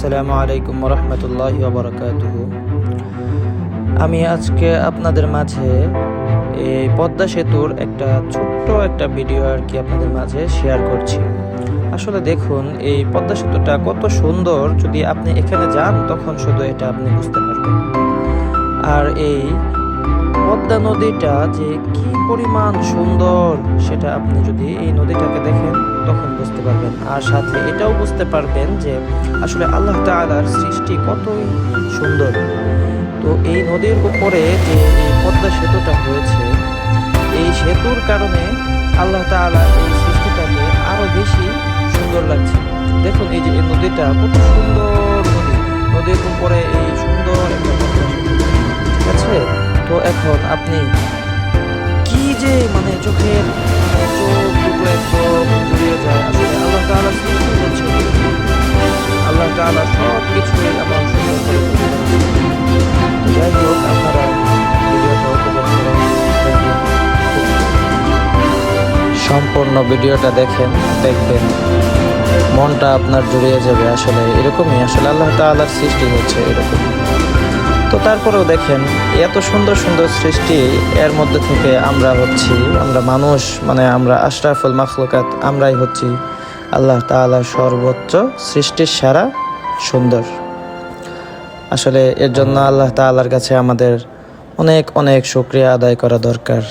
আসসালামু আলাইকুম রহমতুল্লাহ বারকাতুহ আমি আজকে আপনাদের মাঝে এই পদ্মা সেতুর একটা ছোট্ট একটা ভিডিও আর কি আপনাদের মাঝে শেয়ার করছি। আসলে দেখুন, এই পদ্মা সেতুটা কত সুন্দর, যদি আপনি এখানে যান, তখন শুধু এটা আপনি বুঝতে পারবেন। আর এই পদ্মা নদীটা যে কি পরিমাণ সুন্দর, সেটা আপনি যদি এই নদীটাকে দেখেন তখন বুঝতে পারবেন? আর সাথে এটাও বুঝতে পারবেন যে আসলে আল্লাহ তাআলার সৃষ্টি কতই সুন্দর। তো এই নদীর উপরে যে এই পদ্মা সেতুটা হয়েছে, এই সেতুর কারণে আল্লাহ তাআলা এই সৃষ্টিটাকে আরও বেশি সুন্দর লাগছে। দেখুন এই যে এই নদীটা, কত সুন্দর নদী। নদীর উপরে এই সুন্দর একটা পদ্মা ঠিক আছে? তো এখন আপনি কি যে মানে চোখের সম্পূর্ণ ভিডিওটা দেখেন, দেখবেন। মনটা আপনার জুড়িয়ে যাবে আসলে এরকমই, আসলে আল্লাহ তাআলার সৃষ্টি হচ্ছে এরকম। তো তারপরেও দেখেন, এত সুন্দর সুন্দর সৃষ্টি এর মধ্যে থেকে আমরা হচ্ছি, আমরা মানুষ মানে আমরা আশরাফুল মাখলুকাত, আমরাই হচ্ছি আল্লাহ তাআলার সর্বোচ্চ সৃষ্টির সেরা সুন্দর। আসলে এর জন্য আল্লাহ তাল্লার কাছে আমাদের অনেক অনেক শুক্রিয়া আদায় করা দরকার।